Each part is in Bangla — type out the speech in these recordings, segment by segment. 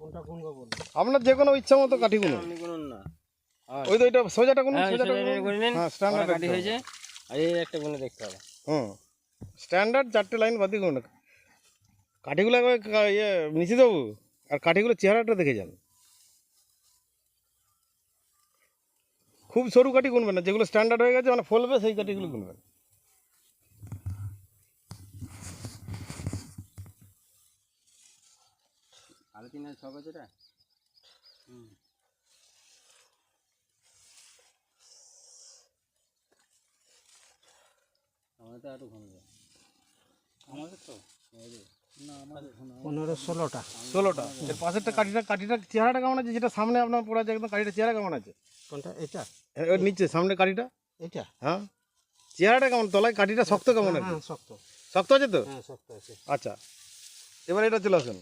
কোনটা আপনার যে কোনো ইচ্ছা মতো কাঠি গুনুন আপনি গুনুন না। ওই তো এটা সোজাটা গুনুন হ্যাঁ সোজাটা সোজা গুনুন। হ্যাঁ স্ট্যান্ডার্ড কাঠি হয়েছে। আর এই একটা গুনে দেখতে হবে। হুম। স্ট্যান্ডার্ড চারটে লাইন বাদ গুনুন। কাঠিগুলো একবার ইয়ে নিচে দেবো। আর কাঠিগুলো চেহারাটা দেখে যান। খুব সরু কাঠি গুনবেন না। যেগুলো স্ট্যান্ডার্ড হয়ে গেছে মানে ফলবে সেই কাঠিগুলো গুনবেন সাড়ে তিন হাজার ছ বছরটা হুম। আমাদের তো আরও ঘন আমাদের তো? না আমাদের ঘন পনেরো ষোলোটা। ষোলোটা? এর পাশেরটা কাঠিটা কাঠিটা চেহারাটা কেমন আছে? যেটা সামনে আপনার পড়া আছে একদম কাঠিটা চেহারা কেমন আছে? কোনটা? এটা এ- ওর নিচে সামনে কাঠিটা? এটা হ্যাঁ? চেহারাটা কেমন? তলায় কাঠিটা শক্ত কেমন আছে? হ্যাঁ শক্ত। শক্ত আছে তো? হ্যাঁ শক্ত আছে। আচ্ছা। এবার এটা চলে আসুন।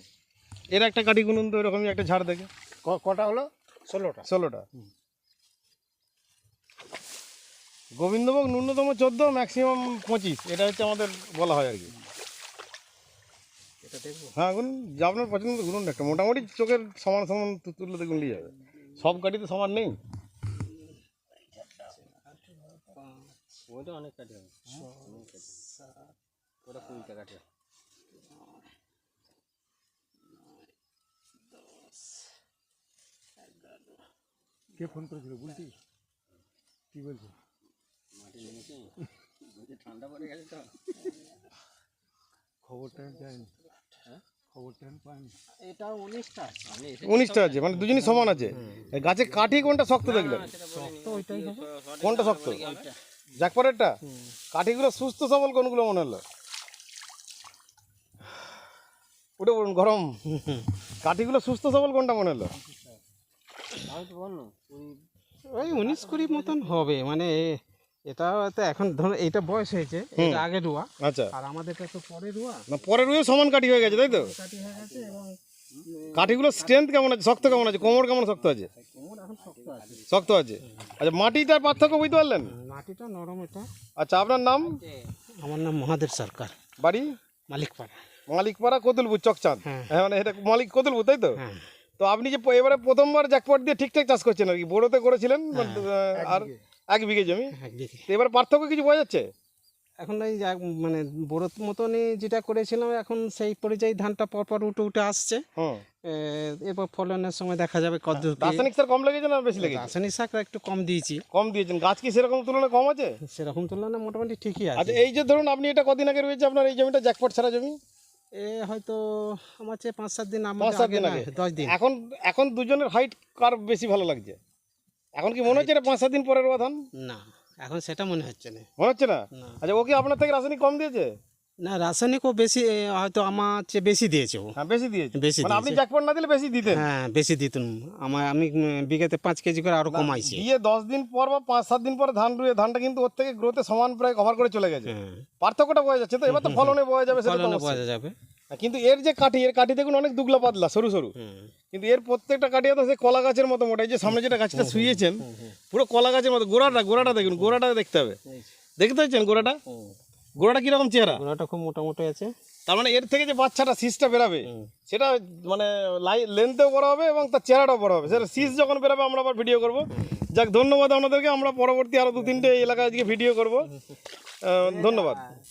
এর একটা কাটি গুনুন তো এরকমই একটা ঝাড় দেখে। কটা হলো? ষোলোটা। ষোলোটা। গোবিন্দভোগ ন্যূনতম চোদ্দ ম্যাক্সিমাম পঁচিশ। এটা হচ্ছে আমাদের বলা হয় আর কি। হ্যাঁ গুনুন। যা আপনার পছন্দ গুনুন একটা। মোটামুটি চোখের সমান সমান তু- তুললে দেখুন নিয়ে যাবে। সব কাঠি তো সমান নেই? ওটা অনেক কাটে অনেক কাটে ওটা কুড়িটা কাটে কে ফোন করেছিল? বলছি কি বলছে? ঠান্ডা পড়ে গেছে তো। খবরটা যায়নি খবরটা উনিশটা আছে। মানে দুজনই সমান আছে। গাছে কাঠি কোনটা শক্ত দেখলেন? তো ওইটাই হবে। কোনটা শক্ত? জ্যাকপরেরটা কাঠিগুলো সুস্থ সবল কোনগুলো মনে হলো? উঠে পড়ুন গরম। কাঠিগুলো সুস্থ সবল কোনটা মনে হলো? ওই উনিশ কুড়ি মতন হবে মানে এটা তো এখন ধরো এইটা বয়স হয়েছে এটা আগে রুয়া। আচ্ছা। আর আমাদেরটা তো পরে রুয়া। না পরের রুয়ে সমান কাঠি হয়ে গেছে তাই তো? হয়ে গেছে এবং কাঠিগুলো স্ট্রেংথ কেমন আছে? শক্ত কেমন আছে? কোমর কেমন শক্ত আছে? শক্ত আছে। আচ্ছা মাটিটার পার্থক্য বুঝতে পারলেন? মাটিটা নরম এটা। আচ্ছা আপনার নাম? আমার নাম মহাদেব সরকার। বাড়ি? মালিকপাড়া। মালিকপাড়া কতুলপুর চকচাঁদ। হ্যাঁ। হ্যাঁ মানে এটা মালিক কতুলপুর তাই তো? হ্যাঁ। তো আপনি যে এবারে প্রথমবার জ্যাকপট দিয়ে ঠিকঠাক চাষ করছেন আর কি বড়োতে করেছিলেন আর এক বিঘে জমি। বিঘে। তো এবার পার্থক্য কিছু বোঝা যাচ্ছে? এখন এই মানে বড় মতনই যেটা করেছিলাম এখন সেই পরিযায়ী ধানটা পরপর উঠে উঠে আসছে। এরপর ফলনের সময় দেখা যাবে কত রাসায়নিক সার কম লেগেছে না বেশি লেগেছে? রাসায়নিক সারটা একটু কম দিয়েছি। কম দিয়েছেন। গাছ কি সেরকম তুলনায় কম আছে? সেরকম তুলনায় মোটামুটি ঠিকই আছে। আচ্ছা এই যে ধরুন আপনি এটা কদিন আগে রয়েছে আপনার এই জমিটা জ্যাকপট ছাড়া জমি? এ হয়তো আমার চেয়ে পাঁচ সাত দিন পাঁচ সাত দিন আগে। দশ দিন। এখন এখন দুজনের হাইট কার বেশি ভালো লাগছে? এখন কি মনে হচ্ছে এটা পাঁচ সাত দিন পরের না এখন সেটা মনে হচ্ছে না। মনে হচ্ছে না। আচ্ছা ও কি আপনার থেকে রাসায়নিক কম দিয়েছে? না রাসায়নিকও বেশি হয়তো আমার চেয়ে বেশি দিয়েছে ও। হ্যাঁ বেশি দিয়েছে। বেশি মানে আপনি। জ্যাকপট না দিলে বেশি দিতেন? হ্যাঁ বেশি দিতুন। আমার আমি বিঘাতে পাঁচ কেজি করে আরও কমাইছি। দিয়ে দশ দিন পর বা পাঁচ সাত দিন পরে ধান রুয়ে ধানটা কিন্তু ওর থেকে গ্রোথে সমান প্রায় কভার করে চলে গেছে। হ্যাঁ। পার্থক্যটা বোঝা যাচ্ছে তো? এবার তো ফলনে বোঝা যাবে সেটা ফলনে বোঝা যাবে। কিন্তু এর যে কাঠি এর কাঠি দেখুন অনেক দুগলা পাতলা সরু সরু। কিন্তু এর প্রত্যেকটা কাঠিয়া তো সেই কলা গাছের মতো মোটা এই যে সামনে যেটা গাছটা শুয়েছেন পুরো কলা গাছের মতো গোড়াটা গোড়াটা দেখুন গোড়াটা দেখতে হবে। দেখতে পাচ্ছেন গোড়াটা? গোড়াটা কীরকম চেহারা? গোড়াটা খুব মোটামুটি আছে। তার মানে এর থেকে যে বাচ্চাটা শীষটা বেরাবে সেটা মানে লাই লেন্থেও বড় হবে এবং তার চেহারাটাও বড় হবে। সেটা শীষ যখন বেরাবে আমরা আবার ভিডিও করব। যাক ধন্যবাদ আপনাদেরকে। আমরা পরবর্তী আরও দু তিনটে এলাকায় আজকে ভিডিও করব। ধন্যবাদ।